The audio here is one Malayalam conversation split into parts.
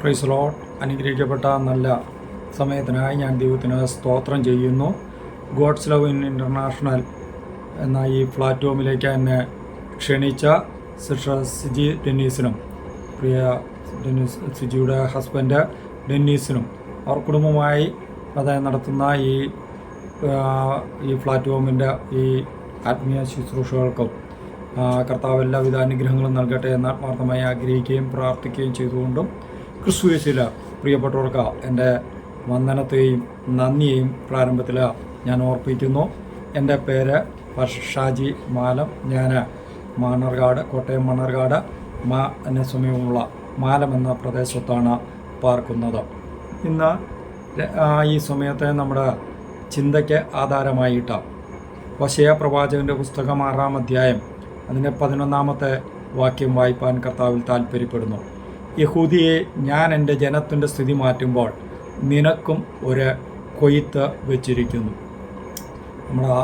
പ്രൈസ് ലോട്ട് അനുഗ്രഹിക്കപ്പെട്ട നല്ല സമയത്തിനായി ഞാൻ ദൈവത്തിന് സ്തോത്രം ചെയ്യുന്നു. ഗോഡ്സ് ലവ് ഇൻ ഇന്റർനാഷണൽ എന്ന ഈ പ്ലാറ്റ്ഫോമിലേക്ക് എന്നെ ക്ഷണിച്ച സിസ്റ്റർ സിജി ഡെന്നീസിനും പ്രിയ ഡെന്നീസ് സിജിയുടെ ഹസ്ബൻഡ് ഡെന്നീസിനും അവർ കുടുംബമായി അതായത് നടത്തുന്ന ഈ ഈ പ്ലാറ്റ്ഫോമിന്റെ ഈ ആത്മീയ ശുശ്രൂഷകൾക്കും കർത്താവ് എല്ലാവിധ അനുഗ്രഹങ്ങളും നൽകട്ടെ എന്ന് ആത്മാർത്ഥമായി ആഗ്രഹിക്കുകയും പ്രാർത്ഥിക്കുകയും ചെയ്തുകൊണ്ടും ക്രിസ്തുവേശില പ്രിയപ്പെട്ടവർക്ക് എന്റെ വന്ദനത്തെയും നന്ദിയെയും പ്രാരംഭത്തിൽ ഞാൻ ഓർപ്പിക്കുന്നു. എന്റെ പേര് ഷാജി മാലം. ഞാൻ മണ്ണർകാട് കോട്ടയം മണ്ണർകാട് മാ എന്നെ സമീപമുള്ള മാലം എന്ന പ്രദേശത്താണ് പാർക്കുന്നത്. ഇന്ന് ഈ സമയത്തെ നമ്മുടെ ചിന്തയ്ക്ക് ആധാരമായിട്ട് വശയ പ്രവാചകന്റെ പുസ്തകം ആറാം അധ്യായം അതിന്റെ പതിനൊന്നാമത്തെ വാക്യം വായിപ്പാൻ കർത്താവിൽ താല്പര്യപ്പെടുന്നു യഹൂദിയെ ഞാൻ എന്റെ ജനത്തിന്റെ സ്ഥിതി മാറ്റുമ്പോൾ നിനക്കും ഒരു കൊയ്ത്ത് വെച്ചിരിക്കുന്നു. നമ്മുടെ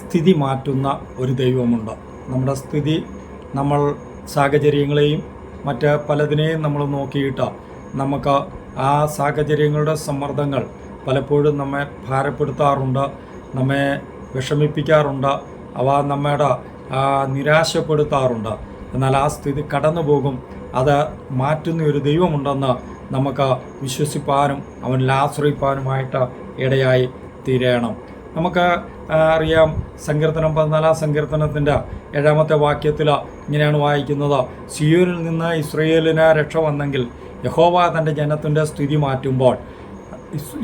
സ്ഥിതി മാറ്റുന്ന ഒരു ദൈവമുണ്ട്. നമ്മുടെ സ്ഥിതി നമ്മൾ സാഹചര്യങ്ങളെയും മറ്റ് പലതിനെയും നമ്മൾ നോക്കിയിട്ട് നമുക്ക് ആ സാഹചര്യങ്ങളുടെ സമ്മർദ്ദങ്ങൾ പലപ്പോഴും നമ്മെ ഭാരപ്പെടുത്താറുണ്ട് നമ്മെ വിഷമിപ്പിക്കാറുണ്ട് അവ നമ്മുടെ നിരാശപ്പെടുത്താറുണ്ട്. എന്നാൽ ആ സ്ഥിതി കടന്നു പോകും അത് മാറ്റുന്ന ഒരു ദൈവമുണ്ടെന്ന് നമുക്ക് വിശ്വസിപ്പാനും അവനിൽ ആശ്രയിപ്പാനുമായിട്ട് ഇടയായി തീരണം. നമുക്ക് അറിയാം സങ്കീർത്തനം പതിനാലാം സങ്കീർത്തനത്തിന്റെ ഏഴാമത്തെ വാക്യത്തിൽ ഇങ്ങനെയാണ് വായിക്കുന്നത്. സിയോനിൽ നിന്ന് ഇസ്രയേലിന് രക്ഷ വന്നെങ്കിൽ യഹോവ തന്റെ ജനത്തിന്റെ സ്ഥിതി മാറ്റുമ്പോൾ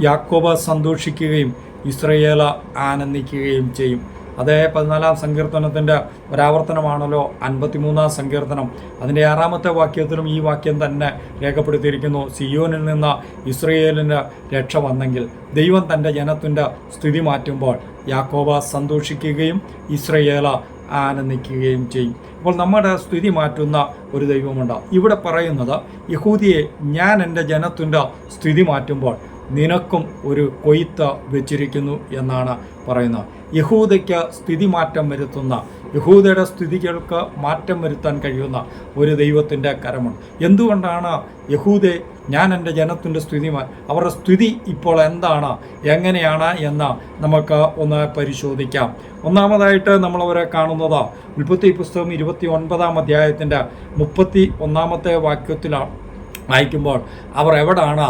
യാക്കോബ സന്തോഷിക്കുകയും ഇസ്രയേൽ ആനന്ദിക്കുകയും ചെയ്യും. അതേ പതിനാലാം സങ്കീർത്തനത്തിന്റെ ഒരാവർത്തനമാണല്ലോ അൻപത്തിമൂന്നാം സങ്കീർത്തനം. അതിന്റെ ആറാമത്തെ വാക്യത്തിലും ഈ വാക്യം തന്നെ രേഖപ്പെടുത്തിയിരിക്കുന്നു. സിയോനിൽ നിന്ന് ഇസ്രയേലിന് രക്ഷ വന്നെങ്കിൽ ദൈവം തന്റെ ജനത്തിന്റെ സ്ഥിതി മാറ്റുമ്പോൾ യാക്കോബ സന്തോഷിക്കുകയും ഇസ്രയേല ആനന്ദിക്കുകയും ചെയ്യും. അപ്പോൾ നമ്മുടെ സ്ഥിതി മാറ്റുന്ന ഒരു ദൈവമുണ്ട്. ഇവിടെ പറയുന്നത് യഹൂദിയെ ഞാൻ എന്റെ ജനത്തിന്റെ സ്ഥിതി മാറ്റുമ്പോൾ നിനക്കും ഒരു കൊയ്ത്ത് വെച്ചിരിക്കുന്നു എന്നാണ് പറയുന്നത്. യഹൂദയ്ക്ക് സ്ഥിതി മാറ്റം വരുത്തുന്ന യഹൂദയുടെ സ്ഥിതികൾക്ക് മാറ്റം വരുത്താൻ കഴിയുന്ന ഒരു ദൈവത്തിന്റെ കരമുണ്ട് എന്തുകൊണ്ടാണ് യഹൂദെ ഞാൻ എന്റെ ജനത്തിന്റെ സ്ഥിതി അവരുടെ സ്ഥിതി ഇപ്പോൾ എന്താണ് എങ്ങനെയാണ് എന്ന് നമുക്ക് ഒന്ന് പരിശോധിക്കാം. ഒന്നാമതായിട്ട് നമ്മളവരെ കാണുന്നത് ഉൽപ്പത്തി പുസ്തകം ഇരുപത്തി ഒൻപതാം അധ്യായത്തിന്റെ മുപ്പത്തി ഒന്നാമത്തെ വാക്യത്തിലാണ്. വായിക്കുമ്പോൾ അവർ എവിടാണ്?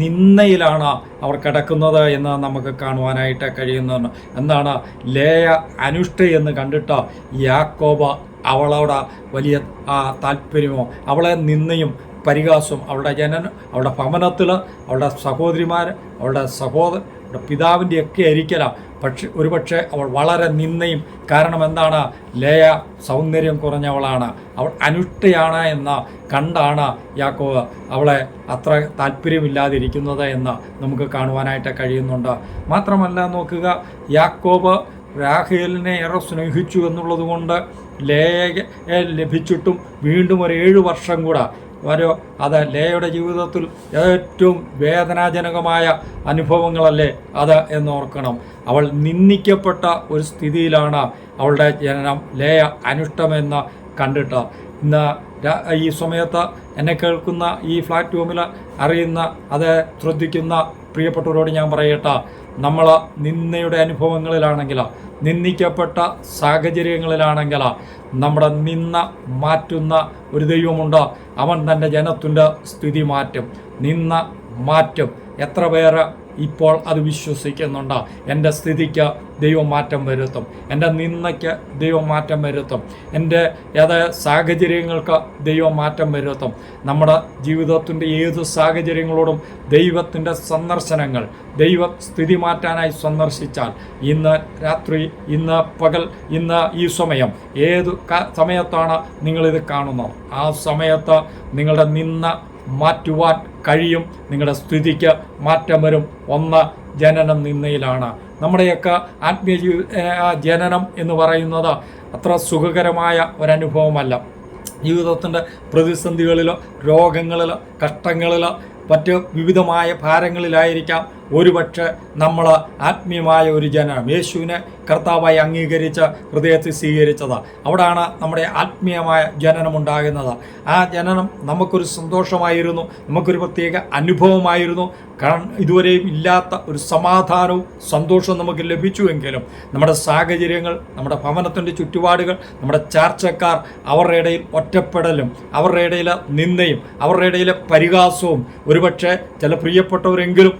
നിന്നയിലാണ് അവർ കിടക്കുന്നത് എന്ന് നമുക്ക് കാണുവാനായിട്ട് കഴിയുന്നതാണ്. എന്താണ്? ലേയ അനുഷ്ഠ എന്ന് കണ്ടിട്ട് യാക്കോബ അവളോട് വലിയ താല്പര്യമോ അവളെ നിന്നയും പരിഹാസവും അവളുടെ ജനനം അവളുടെ ഭവനത്തിൽ അവളുടെ സഹോദരിമാർ അവളുടെ സഹോദര പിതാവിന്റെ ഒക്കെ ആയിരിക്കലാം പക്ഷെ ഒരുപക്ഷെ അവൾ വളരെ നിന്നയും കാരണം എന്താണ്? ലേയ സൗന്ദര്യം കുറഞ്ഞവളാണ്. അവൾ അനുഷ്ഠയാണ് എന്ന കണ്ടാണ് യാക്കോവ് അവളെ അത്ര താല്പര്യമില്ലാതിരിക്കുന്നത് എന്ന് നമുക്ക് കാണുവാനായിട്ട് കഴിയുന്നുണ്ട്. മാത്രമല്ല നോക്കുക യാക്കോബ് രാഹേലിനെ ഏറെ സ്നേഹിച്ചു എന്നുള്ളതുകൊണ്ട് ലേയെ ലഭിച്ചിട്ടും വീണ്ടും ഒരു ഏഴ് വർഷം കൂടെ ഒരു അത് ലേയുടെ ജീവിതത്തിൽ ഏറ്റവും വേദനാജനകമായ അനുഭവങ്ങളല്ലേ അത് എന്നോർക്കണം. അവൾ നിന്ദിക്കപ്പെട്ട ഒരു സ്ഥിതിയിലാണ് അവളുടെ ജനനം ലേയ അനുഷ്ടമെന്ന് കണ്ടിട്ട്. ഇന്ന് ഈ സമയത്ത് എന്നെ കേൾക്കുന്ന ഈ പ്ലാറ്റ്ഫോമിൽ അറിയുന്ന അത് ശ്രദ്ധിക്കുന്ന പ്രിയപ്പെട്ടവരോട് ഞാൻ പറയട്ടെ. നമ്മൾ നിന്നയുടെ അനുഭവങ്ങളിലാണെങ്കിൽ നിന്ദിക്കപ്പെട്ട സാഹചര്യങ്ങളിലാണെങ്കിൽ നമ്മുടെ നിന്ന മാറ്റുന്ന ഒരു ദൈവമുണ്ട് അവൻ തന്റെ ജനത്തിന്റെ സ്ഥിതി മാറ്റും. നിന്ന മാറ്റും. എത്ര പേര് ഇപ്പോൾ അത് വിശ്വസിക്കുന്നുണ്ട്? എന്റെ സ്ഥിതിക്ക് ദൈവം മാറ്റം വരുത്തും. എന്റെ നിന്നയ്ക്ക് ദൈവം മാറ്റം വരുത്തും. എന്റെ ഏത് സാഹചര്യങ്ങൾക്ക് ദൈവം മാറ്റം വരുത്തും. നമ്മുടെ ജീവിതത്തിന്റെ ഏത് സാഹചര്യങ്ങളോടും ദൈവത്തിന്റെ സന്ദർശനങ്ങൾ ദൈവം സ്ഥിതി മാറ്റാനായി സന്ദർശിച്ചാൽ ഇന്ന് രാത്രി ഇന്ന് പകൽ ഇന്ന് ഈ സമയം ഏത് സമയത്താണ് നിങ്ങളിത് കാണുന്നത്? ആ സമയത്ത് നിങ്ങളുടെ നിന്ന മാറ്റുവാൻ കഴിയും. നിങ്ങളുടെ സ്ഥിതിക്ക് മാറ്റം വരും. ഒന്ന് ജനനം നിന്നയിലാണ്. നമ്മുടെയൊക്കെ ആത്മീയ ജനനം എന്ന് പറയുന്നത് അത്ര സുഖകരമായ ഒരനുഭവമല്ല. ജീവിതത്തിന്റെ പ്രതിസന്ധികളിലോ രോഗങ്ങളിലോ കഷ്ടങ്ങളിലോ മറ്റ് വിവിധമായ ഭാരങ്ങളിലായിരിക്കാം ഒരുപക്ഷെ നമ്മൾ ആത്മീയമായ ഒരു ജനനം യേശുവിനെ കർത്താവായി അംഗീകരിച്ച് ഹൃദയത്തിൽ സ്വീകരിച്ചത്. അവിടാണ് നമ്മുടെ ആത്മീയമായ ജനനം ഉണ്ടാകുന്നത്. ആ ജനനം നമുക്കൊരു സന്തോഷമായിരുന്നു നമുക്കൊരു പ്രത്യേക അനുഭവമായിരുന്നു. കാരണം ഇതുവരെയും ഇല്ലാത്ത ഒരു സമാധാനവും സന്തോഷവും നമുക്ക് ലഭിച്ചുവെങ്കിലും നമ്മുടെ സാഹചര്യങ്ങൾ നമ്മുടെ ഭവനത്തിന്റെ ചുറ്റുപാടുകൾ നമ്മുടെ ചാർച്ചക്കാർ അവരുടെ ഇടയിൽ ഒറ്റപ്പെടലും അവരുടെ ഇടയിലെ നിന്ദയും അവരുടെ ഇടയിലെ പരിഹാസവും ഒരുപക്ഷെ ചില പ്രിയപ്പെട്ടവരെങ്കിലും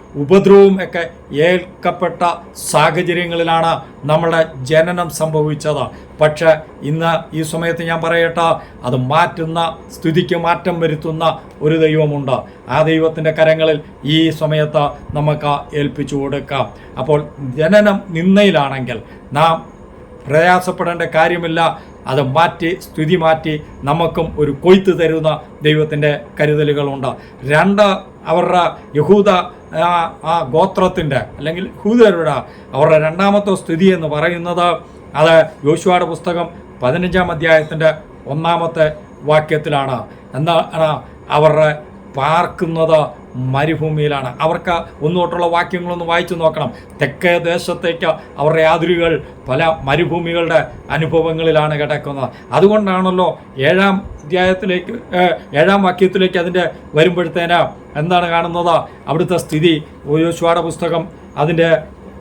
ഉപദ്രവവും ഒക്കെ ഏൽക്കപ്പെട്ട സാഹചര്യങ്ങളിലാണ് നമ്മുടെ ജനനം സംഭവിച്ചത്. പക്ഷേ ഇന്ന് ഈ സമയത്ത് ഞാൻ പറയട്ടെ അത് മാറ്റുന്ന സ്ഥിതിക്ക് മാറ്റം വരുത്തുന്ന ഒരു ദൈവമുണ്ട്. ആ ദൈവത്തിന്റെ കരങ്ങളിൽ ഈ സമയത്ത് നമുക്ക് ഏൽപ്പിച്ചു കൊടുക്കാം. അപ്പോൾ ജനനം നിന്നയിലാണെങ്കിൽ നാം പ്രയാസപ്പെടേണ്ട കാര്യമില്ല. അത് മാറ്റി സ്ഥിതി മാറ്റി നമുക്കും ഒരു കൊയ്ത്ത് തരുന്ന ദൈവത്തിന്റെ കരുതലുകളുണ്ട്. രണ്ട് അവരുടെ യഹൂദ ആ, ഗോത്രത്തിന്റെ അല്ലെങ്കിൽ യഹൂദരുടെ അവരുടെ രണ്ടാമത്തെ സ്ഥിതി എന്ന് പറയുന്നത് അത് യോശുവയുടെ പുസ്തകം പതിനഞ്ചാം അധ്യായത്തിന്റെ ഒന്നാമത്തെ വാക്യത്തിലാണ്. എന്താണ് അവരുടെ പാർക്കുന്നത് മരുഭൂമിയിലാണ്. അവർക്ക് ഒന്നുതൊട്ടുള്ള വാക്യങ്ങളൊന്ന് വായിച്ചു നോക്കണം. തെക്കേ ദേശത്തേക്ക് അവരുടെ യാതിരുകൾ പല മരുഭൂമികളുടെ അനുഭവങ്ങളിലാണ് കിടക്കുന്നത്. അതുകൊണ്ടാണല്ലോ ഏഴാം അധ്യായത്തിലേക്ക് ഏഴാം വാക്യത്തിലേക്ക് അതിന്റെ വരുമ്പോഴത്തേന് എന്താണ് കാണുന്നത്? അവിടുത്തെ സ്ഥിതി. യോശുവയുടെ പുസ്തകം അതിന്റെ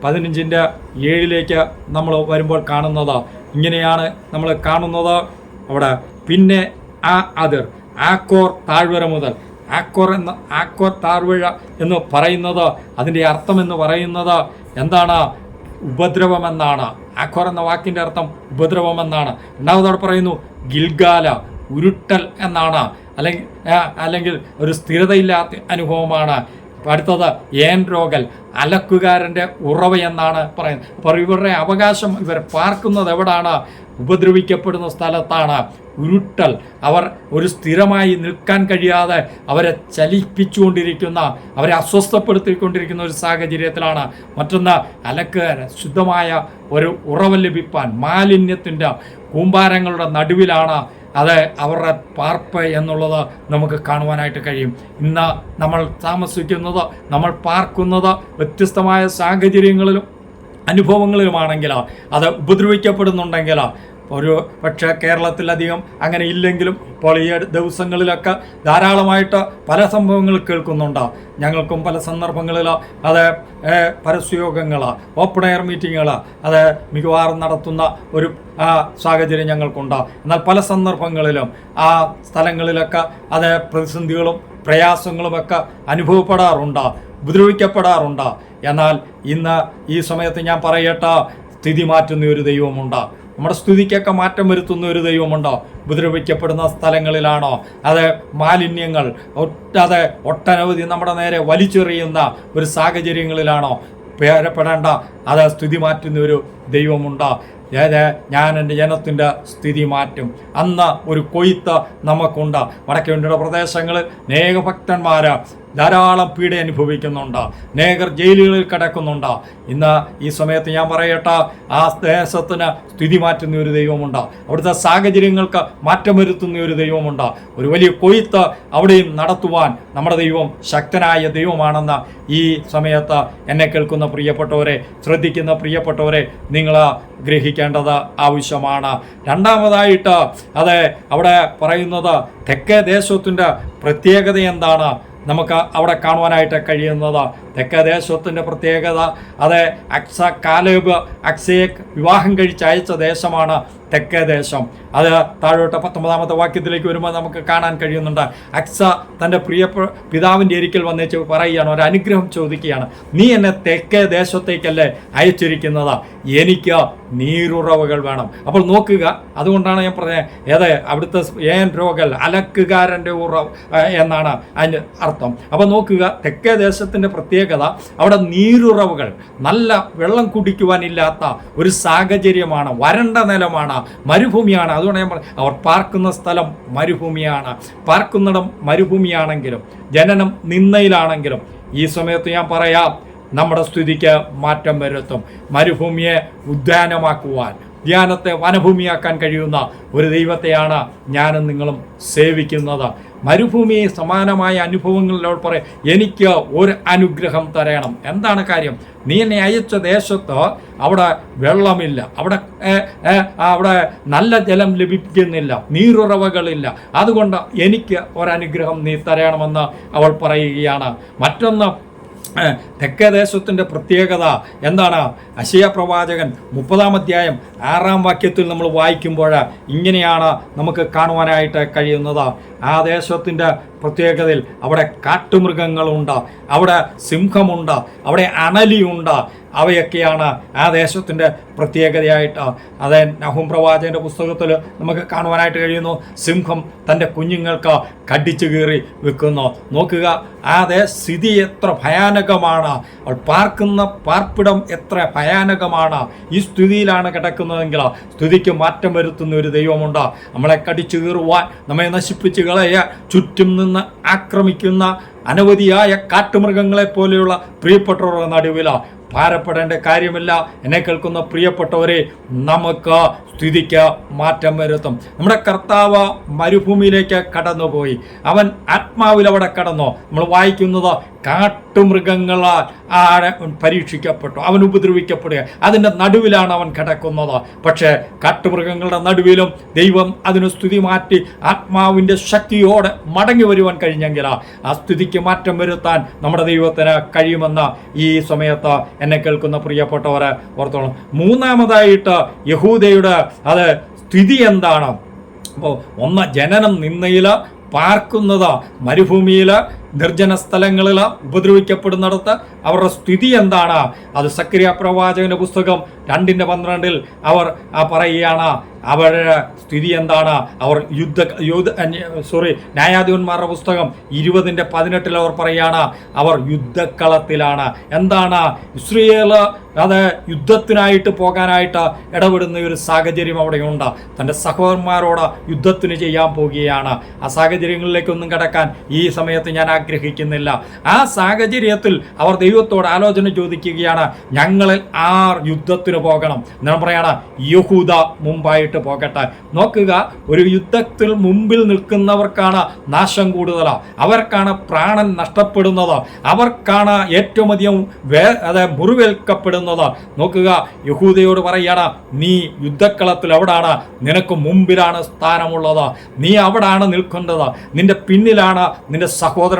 പതിനഞ്ചിന്റെ ഏഴിലേക്ക് നമ്മൾ വരുമ്പോൾ കാണുന്നത്. ഇങ്ങനെയാണ് നമ്മൾ കാണുന്നത്. അവിടെ പിന്നെ ആ അതിർ ആക്കോർ താഴ്വര മുതൽ. ആക്കോർ എന്ന ആക്കോർ താഴ്വഴ എന്ന് പറയുന്നത് അതിന്റെ അർത്ഥം എന്ന് പറയുന്നത് എന്താണ്? ഉപദ്രവമെന്നാണ്. ആക്കോർ എന്ന വാക്കിന്റെ അർത്ഥം ഉപദ്രവമെന്നാണ്. രണ്ടാമതോടെ പറയുന്നു ഗിൽഗാല ഉരുട്ടൽ എന്നാണ്. അല്ലെങ്കിൽ അല്ലെങ്കിൽ ഒരു സ്ഥിരതയില്ലാത്ത അനുഭവമാണ്. അടുത്തത് ഏൻ രോഗൽ അലക്കുകാരന്റെ ഉറവ എന്നാണ് പറയുന്നത്. അപ്പോൾ ഇവരുടെ അവകാശം ഇവർ പാർക്കുന്നത് എവിടാണ്? ഉപദ്രവിക്കപ്പെടുന്ന സ്ഥലത്താണ്. ഉരുട്ടൽ. അവർ ഒരു സ്ഥിരമായി നിൽക്കാൻ കഴിയാതെ അവരെ ചലിപ്പിച്ചുകൊണ്ടിരിക്കുന്ന അവരെ അസ്വസ്ഥപ്പെടുത്തിക്കൊണ്ടിരിക്കുന്ന ഒരു സാഹചര്യത്തിലാണ്. മറ്റൊന്ന് അലക്കുകാരൻ ശുദ്ധമായ ഒരു ഉറവ ലഭിപ്പാൻ മാലിന്യത്തിന്റെ കൂമ്പാരങ്ങളുടെ നടുവിലാണ് അത് അവരുടെ പാർപ്പ് എന്നുള്ളത് നമുക്ക് കാണുവാനായിട്ട് കഴിയും. ഇന്ന് നമ്മൾ താമസിക്കുന്നത് നമ്മൾ പാർക്കുന്നത് വ്യത്യസ്തമായ സാഹചര്യങ്ങളിലും അനുഭവങ്ങളിലുമാണെങ്കിൽ അത് ഉപദ്രവിക്കപ്പെടുന്നുണ്ടെങ്കിലോ ഒരു പക്ഷേ കേരളത്തിലധികം അങ്ങനെ ഇല്ലെങ്കിലും ഇപ്പോൾ ഈ ദിവസങ്ങളിലൊക്കെ ധാരാളമായിട്ട് പല സംഭവങ്ങൾ കേൾക്കുന്നുണ്ടാവും ഞങ്ങൾക്കും പല സന്ദർഭങ്ങളിൽ അത് പരസ്യയോഗങ്ങൾ ഓപ്പൺ എയർ മീറ്റിങ്ങുകൾ അത് മിക്കവാറും നടത്തുന്ന ഒരു സാഹചര്യം ഞങ്ങൾക്കുണ്ടാവും എന്നാൽ പല സന്ദർഭങ്ങളിലും ആ സ്ഥലങ്ങളിലൊക്കെ അത് പ്രതിസന്ധികളും പ്രയാസങ്ങളുമൊക്കെ അനുഭവപ്പെടാറുണ്ട് ഉപദ്രവിക്കപ്പെടാറുണ്ട്. എന്നാൽ ഇന്ന് ഈ സമയത്ത് ഞാൻ പറയട്ടെ സ്ഥിതി മാറ്റുന്ന ഒരു ദൈവമുണ്ട്. നമ്മുടെ സ്തുതിക്കൊക്കെ മാറ്റം വരുത്തുന്ന ഒരു ദൈവമുണ്ടോ? ഉപദ്രവിക്കപ്പെടുന്ന സ്ഥലങ്ങളിലാണോ? അത് മാലിന്യങ്ങൾ അത് ഒട്ടനവധി നമ്മുടെ നേരെ വലിച്ചെറിയുന്ന ഒരു സാഹചര്യങ്ങളിലാണോ? പേരപ്പെടേണ്ട അത് സ്തുതി മാറ്റുന്ന ഒരു ദൈവമുണ്ടോ? ഏത് ഞാൻ എന്റെ ജനത്തിന്റെ സ്ഥിതി മാറ്റും. അന്ന് ഒരു കൊയ്ത്ത് നമുക്കുണ്ട്. വടക്കേണ്ടിയുടെ പ്രദേശങ്ങളിൽ അനേക ഭക്തന്മാർ ധാരാളം പീഡ അനുഭവിക്കുന്നുണ്ട്. അനേകർ ജയിലുകളിൽ കിടക്കുന്നുണ്ട്. ഇന്ന് ഈ സമയത്ത് ഞാൻ പറയട്ടെ ആ ദേശത്തിന് സ്ഥിതി മാറ്റുന്ന ഒരു ദൈവമുണ്ട്. അവിടുത്തെ സാഹചര്യങ്ങൾക്ക് മാറ്റം വരുത്തുന്ന ഒരു ദൈവമുണ്ട്. ഒരു വലിയ കൊയ്ത്ത് അവിടെയും നടത്തുവാൻ നമ്മുടെ ദൈവം ശക്തനായ ദൈവമാണെന്ന് ഈ സമയത്ത് എന്നെ കേൾക്കുന്ന പ്രിയപ്പെട്ടവരെ ശ്രദ്ധിക്കുന്ന പ്രിയപ്പെട്ടവരെ നിങ്ങൾ ഗ്രഹിക്കേണ്ടത് ആവശ്യമാണ്. രണ്ടാമതായിട്ട് അതെ അവിടെ പറയുന്നത് തെക്കേ ദേശത്തിന്റെ പ്രത്യേകത എന്താണ്? നമുക്ക് അവിടെ കാണുവാനായിട്ട് കഴിയുന്നത് തെക്കേ ദേശത്തിന്റെ പ്രത്യേകത. അത് അക്സ കാലേബ് അക്സയെ വിവാഹം കഴിച്ച് അയച്ച ദേശമാണ് തെക്കേ ദേശം. അത് താഴോട്ട് പത്തൊമ്പതാമത്തെ വാക്യത്തിലേക്ക് വരുമ്പോൾ നമുക്ക് കാണാൻ കഴിയുന്നുണ്ട്. അക്സ തന്റെ പ്രിയ പിതാവിന്റെ ഒരിക്കൽ വന്നേച്ച് പറയുകയാണ് ഒരു അനുഗ്രഹം ചോദിക്കുകയാണ്. നീ എന്നെ തെക്കേ ദേശത്തേക്കല്ലേ അയച്ചിരിക്കുന്നത്? എനിക്ക് നീരുറവുകൾ വേണം. അപ്പോൾ നോക്കുക അതുകൊണ്ടാണ് ഞാൻ പറഞ്ഞത് ഏത് അവിടുത്തെ ഏൻ രോഗൽ അലക്കുകാരന്റെ ഉറവ് എന്നാണ് അതിന്റെ അർത്ഥം. അപ്പോൾ നോക്കുക തെക്കേ ദേശത്തിന്റെ പ്രത്യേകത അവിടെ നീരുറവുകൾ. നല്ല വെള്ളം കുടിക്കുവാനില്ലാത്ത ഒരു സാഹചര്യമാണ്. വരണ്ട നിലമാണ്. മരുഭൂമിയാണ്. അതുകൊണ്ട് നമ്മൾ അവർ പാർക്കുന്ന സ്ഥലം മരുഭൂമിയാണ്. പാർക്കുന്നിടം മരുഭൂമിയാണെങ്കിലും ജനനം നിന്നയിലാണെങ്കിലും ഈ സമയത്ത് ഞാൻ പറയാം നമ്മുടെ സ്ഥിതിക്ക് മാറ്റം വരുത്തും. മരുഭൂമിയെ ഉദ്യാനമാക്കുവാൻ ധ്യാനത്തെ വനഭൂമിയാക്കാൻ കഴിയുന്ന ഒരു ദൈവത്തെയാണ് ഞാനും നിങ്ങളും സേവിക്കുന്നത്. മരുഭൂമി സമാനമായ അനുഭവങ്ങളിലോട് പറയും എനിക്ക് ഒരു അനുഗ്രഹം തരണം. എന്താണ് കാര്യം? നീ എന്നെ അയച്ച ദേശത്ത് അവിടെ വെള്ളമില്ല അവിടെ അവിടെ നല്ല ജലം ലഭിക്കുന്നില്ല നീരുറവകളില്ല. അതുകൊണ്ട് എനിക്ക് ഒരനുഗ്രഹം നീ തരണമെന്ന് അവൾ പറയുകയാണ്. മറ്റൊന്ന് ഏഹ്, തെക്കേ ദേശത്തിന്റെ പ്രത്യേകത എന്താണ്? അശയ പ്രവാചകൻ മുപ്പതാം അധ്യായം ആറാം വാക്യത്തിൽ നമ്മൾ വായിക്കുമ്പോൾ ഇങ്ങനെയാണ് നമുക്ക് കാണുവാനായിട്ട് കഴിയുന്നത്. ആ ദേശത്തിന്റെ പ്രത്യേകതയിൽ അവിടെ കാട്ടുമൃഗങ്ങളുണ്ട് അവിടെ സിംഹമുണ്ട് അവിടെ അണലിയുണ്ട്. അവയൊക്കെയാണ് ആ ദേശത്തിന്റെ പ്രത്യേകതയായിട്ട്. അത് നഹും പ്രവാചകന്റെ പുസ്തകത്തിൽ നമുക്ക് കാണുവാനായിട്ട് കഴിയുന്നു. സിംഹം തന്റെ കുഞ്ഞുങ്ങൾക്ക് കടിച്ചു കീറി വെക്കുന്നു. നോക്കുക ആ സ്ഥിതി എത്ര ഭയാനകമാണ്. അവൾ പാർക്കുന്ന പാർപ്പിടം എത്ര ഭയാനകമാണ്. ഈ സ്ഥിതിയിലാണ് കിടക്കുന്നതെങ്കിൽ സ്ഥിതിക്ക് മാറ്റം വരുത്തുന്ന ഒരു ദൈവമുണ്ട്. നമ്മളെ കടിച്ചു കീറുവാൻ നമ്മെ നശിപ്പിച്ച് കളയ ചുറ്റും നിന്ന് ആക്രമിക്കുന്ന അനവധിയായ കാട്ടുമൃഗങ്ങളെ പോലെയുള്ള പ്രിയപ്പെട്ടവരുടെ നടുവിലാണ് ഭാരപ്പെടേണ്ട കാര്യമില്ല. എന്നെ കേൾക്കുന്ന പ്രിയപ്പെട്ടവരെ നമുക്ക് സ്ഥിതിക്ക് മാറ്റം വരുത്തും. നമ്മുടെ കർത്താവ് മരുഭൂമിയിലേക്ക് കടന്നുപോയി. അവൻ ആത്മാവിൽ അവിടെ കടന്നു. നമ്മൾ വായിക്കുന്നത് കാട്ടുമൃഗങ്ങളാൽ ആടെ പരീക്ഷിക്കപ്പെട്ടു. അവൻ ഉപദ്രവിക്കപ്പെടുക. അതിന്റെ നടുവിലാണ് അവൻ കിടക്കുന്നത്. പക്ഷേ കാട്ടുമൃഗങ്ങളുടെ നടുവിലും ദൈവം അതിന് സ്തുതി മാറ്റി ആത്മാവിന്റെ ശക്തിയോടെ മടങ്ങി വരുവാൻ കഴിഞ്ഞെങ്കിൽ ആ സ്ഥിതിക്ക് മാറ്റം വരുത്താൻ നമ്മുടെ ദൈവത്തിന് കഴിയുമെന്ന് ഈ സമയത്ത് എന്നെ കേൾക്കുന്ന പ്രിയപ്പെട്ടവരെ ഓർത്തോളം. മൂന്നാമതായിട്ട് യഹൂദയുടെ അത് സ്ഥിതി എന്താണ്? അപ്പോൾ ഒന്ന് ജനനം നിന്നയിൽ പാർക്കുന്നത് മരുഭൂമിയിൽ നിർജന സ്ഥലങ്ങളിൽ ഉപദ്രവിക്കപ്പെടുന്നിടത്ത് അവരുടെ സ്ഥിതി എന്താണ്? അത് സക്രിയ പ്രവാചകന്റെ പുസ്തകം രണ്ടിന്റെ പന്ത്രണ്ടിൽ അവർ പറയുകയാണ് അവരുടെ സ്ഥിതി എന്താണ്? അവർ യുദ്ധ യുദ്ധ സോറി ന്യായാധിപന്മാരുടെ പുസ്തകം ഇരുപതിന്റെ പതിനെട്ടിൽ അവർ പറയുകയാണ് അവർ യുദ്ധക്കളത്തിലാണ്. എന്താണ്? ഇസ്രയേൽ അത് യുദ്ധത്തിനായിട്ട് പോകാനായിട്ട് ഇടപെടുന്ന ഒരു സാഹചര്യം അവിടെയുണ്ട്. തന്റെ സഹോദരന്മാരോട് യുദ്ധത്തിന് ചെയ്യാൻ പോവുകയാണ്. ആ സാഹചര്യങ്ങളിലേക്കൊന്നും കിടക്കാൻ ഈ സമയത്ത് ഞാൻ ആഗ്രഹിക്കുന്നില്ല. ആ സാഹചര്യത്തിൽ അവർ ദൈവത്തോട് ആലോചന ചോദിക്കുകയാണ് ഞങ്ങളിൽ ആർ യുദ്ധത്തിന് പോകണം? എന്നാണ് പറയാണ് യഹൂദ മുമ്പായിട്ട് പോകട്ടെ. നോക്കുക ഒരു യുദ്ധത്തിൽ മുമ്പിൽ നിൽക്കുന്നവർക്കാണ് നാശം കൂടുതൽ. അവർക്കാണ് പ്രാണൻ നഷ്ടപ്പെടുന്നത്. അവർക്കാണ് ഏറ്റവും അധികം വേ മുറിവേൽക്കപ്പെടുന്നത്. നോക്കുക യഹൂദയോട് പറയാണ് നീ യുദ്ധക്കളത്തിൽ എവിടാണ്? നിനക്ക് മുമ്പിലാണ് സ്ഥാനമുള്ളത്. നീ അവിടാണ് നിൽക്കേണ്ടത്. നിന്റെ പിന്നിലാണ് നിന്റെ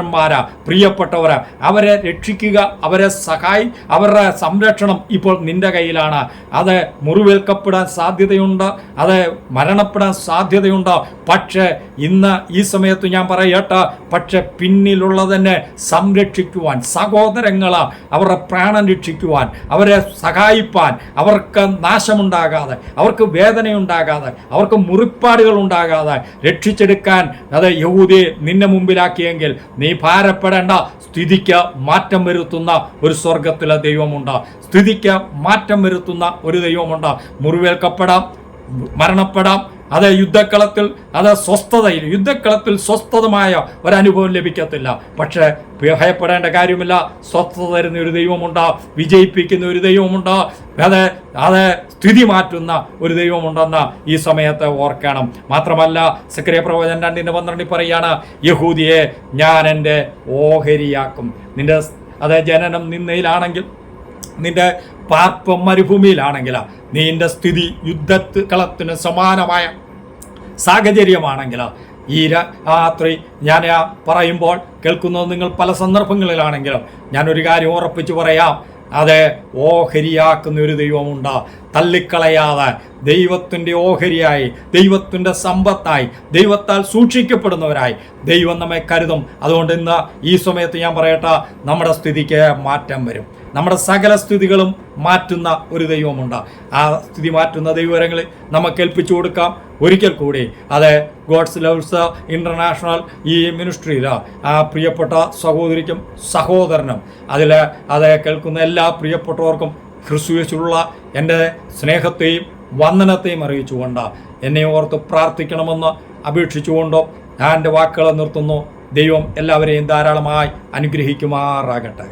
സഹോദരന്മാരാ പ്രിയപ്പെട്ടവരാ. അവരെ രക്ഷിക്കുക അവരെ സഹായി അവരുടെ സംരക്ഷണം ഇപ്പോൾ നിന്റെ കയ്യിലാണ്. അത് മുറിവേൽക്കപ്പെടാൻ സാധ്യതയുണ്ട് അത് മരണപ്പെടാൻ സാധ്യതയുണ്ട്. പക്ഷേ ഇന്ന് ഈ സമയത്ത് ഞാൻ പറയട്ടെ പക്ഷെ പിന്നിലുള്ളതിനെ സംരക്ഷിക്കുവാൻ സഹോദരങ്ങൾ അവരുടെ പ്രാണൻ രക്ഷിക്കുവാൻ അവരെ സഹായിപ്പാൻ. അവർക്ക് നാശമുണ്ടാകാതെ അവർക്ക് വേദനയുണ്ടാകാതെ അവർക്ക് മുറിപ്പാടുകൾ ഉണ്ടാകാതെ രക്ഷിച്ചെടുക്കാൻ അത് യഹൂദിയെ നിന്നെ മുമ്പിലാക്കിയെങ്കിൽ നീ ഭാരപ്പെടേണ്ട. സ്ഥിതിക്ക് മാറ്റം വരുത്തുന്ന ഒരു സ്വർഗത്തിലെ ദൈവമുണ്ട്. സ്ഥിതിക്ക് മാറ്റം വരുത്തുന്ന ഒരു ദൈവമുണ്ട്. മുറിവേൽക്കപ്പെടാം. മരണപ്പെടാം. അത് യുദ്ധക്കളത്തിൽ അത് സ്വസ്ഥതയിൽ യുദ്ധക്കളത്തിൽ സ്വസ്ഥതമായ ഒരനുഭവം ലഭിക്കത്തില്ല. പക്ഷേ ഭയപ്പെടേണ്ട കാര്യമില്ല. സ്വസ്ഥത തരുന്ന ഒരു ദൈവമുണ്ട്. വിജയിപ്പിക്കുന്ന ഒരു ദൈവമുണ്ട്. അത് അത് സ്ഥിതി മാറ്റുന്ന ഒരു ദൈവമുണ്ടെന്ന് ഈ സമയത്ത് ഓർക്കണം. മാത്രമല്ല സക്രിയ പ്രവചൻ രണ്ടിന്റെ പന്ത്രണ്ടിൽ പറയാണ് യഹൂദിയെ ഞാൻ എന്റെ ഓഹരിയാക്കും. നിന്റെ അത് ജനനം നിന്നയിലാണെങ്കിൽ നിന്റെ പാർപ്പം മരുഭൂമിയിലാണെങ്കിൽ നിന്റെ സ്ഥിതി യുദ്ധത്ത് കളത്തിന് സമാനമായ സാഹചര്യമാണെങ്കിൽ ഈ രാത്രി ഞാൻ പറയുമ്പോൾ കേൾക്കുന്നത് നിങ്ങൾ പല സന്ദർഭങ്ങളിലാണെങ്കിലും ഞാനൊരു കാര്യം ഉറപ്പിച്ച് പറയാം. അതെ ഓഹരിയാക്കുന്ന ഒരു ദൈവമുണ്ട്. തള്ളിക്കളയാതെ ദൈവത്തിന്റെ ഓഹരിയായി ദൈവത്തിന്റെ സമ്പത്തായി ദൈവത്താൽ സൂക്ഷിക്കപ്പെടുന്നവരായി ദൈവം നമ്മെ കരുതും. അതുകൊണ്ട് ഇന്ന് ഈ സമയത്ത് ഞാൻ പറയട്ടെ നമ്മുടെ സ്ഥിതിക്ക് മാറ്റം വരും. നമ്മുടെ സകല സ്ഥിതികളും മാറ്റുന്ന ഒരു ദൈവമുണ്ട്. ആ സ്ഥിതി മാറ്റുന്ന ദൈവരങ്ങൾ നമുക്ക് ഏൽപ്പിച്ചു കൊടുക്കാം. ഒരിക്കൽ കൂടി അത് ഗോഡ്സ് ലവ്സ് ഇന്റർനാഷണൽ ഈ മിനിസ്ട്രിയിൽ ആ പ്രിയപ്പെട്ട സഹോദരിക്കും സഹോദരനും അതിൽ അത് കേൾക്കുന്ന എല്ലാ പ്രിയപ്പെട്ടവർക്കും ക്രിസ്തുവേശുള്ള എന്റെ സ്നേഹത്തെയും വന്ദനത്തെയും അറിയിച്ചുകൊണ്ട് എന്നെ ഓർത്ത് പ്രാർത്ഥിക്കണമെന്ന് അപേക്ഷിച്ചുകൊണ്ടോ ഞാൻ എന്റെ വാക്കുകളെ നിർത്തുന്നു. ദൈവം എല്ലാവരെയും ധാരാളമായി അനുഗ്രഹിക്കുമാറാകട്ടെ.